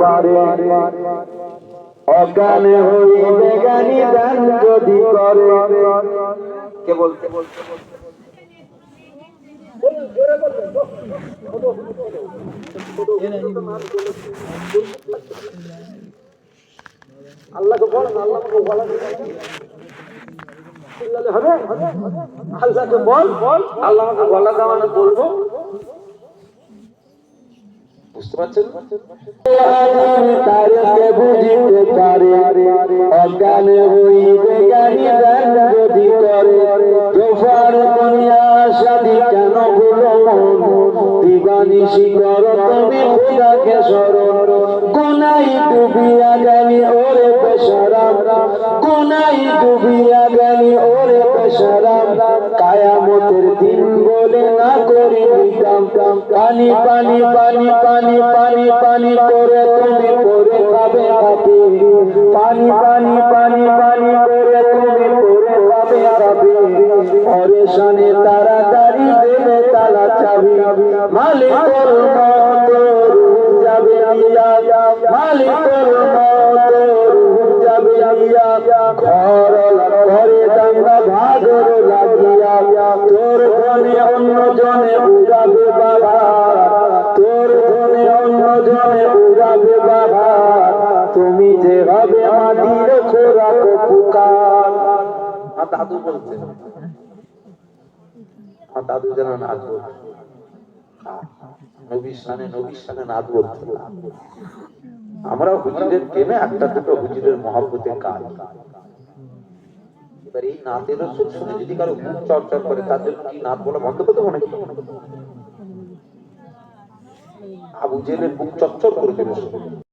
পারে। অজ্ঞানে হইবে জ্ঞানী দান যদি করে। কে বলতে আল্লাহকে বল আল্লাহকে বলা হবে? আল্লাহকে বল আল্লাহ বলব। বুঝতে পারছেন? ডুবিয়া গেলি ওরে বেশারাম কায়ামতের দিন বলে না করি কাম পানি পানি পানি পানি পানি পানি করে তুমি পরে খাবে খাবে পানি পানি পানি পানি করে তুমি পরে খাবে খাবে পরেশানে তাড়াতাড়ি দেবে তালা চাবি। মালিকর মত যাবে মালিকর মত ইয়া ঘর ঘরে দাঙ্গা ভাগর লাগিয়া তোর ধনে অন্য জনে উড়াবে বাবা তোর ধনে অন্য জনে উড়াবে বাবা তুমি যে হবে মাটির খোরাক পুকার দাদু সানে নবীর সানে নাচ বলছে না। আমরা হুজুরের প্রেমে একটা দুটো হুজুরের মহাব্বতের কাজ। এবার এই নাতের শুনে যদি কারও মুখ চর্চা করে, তার জন্য কি নাচ বলা বন্ধ করতে মনে আবু জেলের বুক চচ্চর করে দেবে।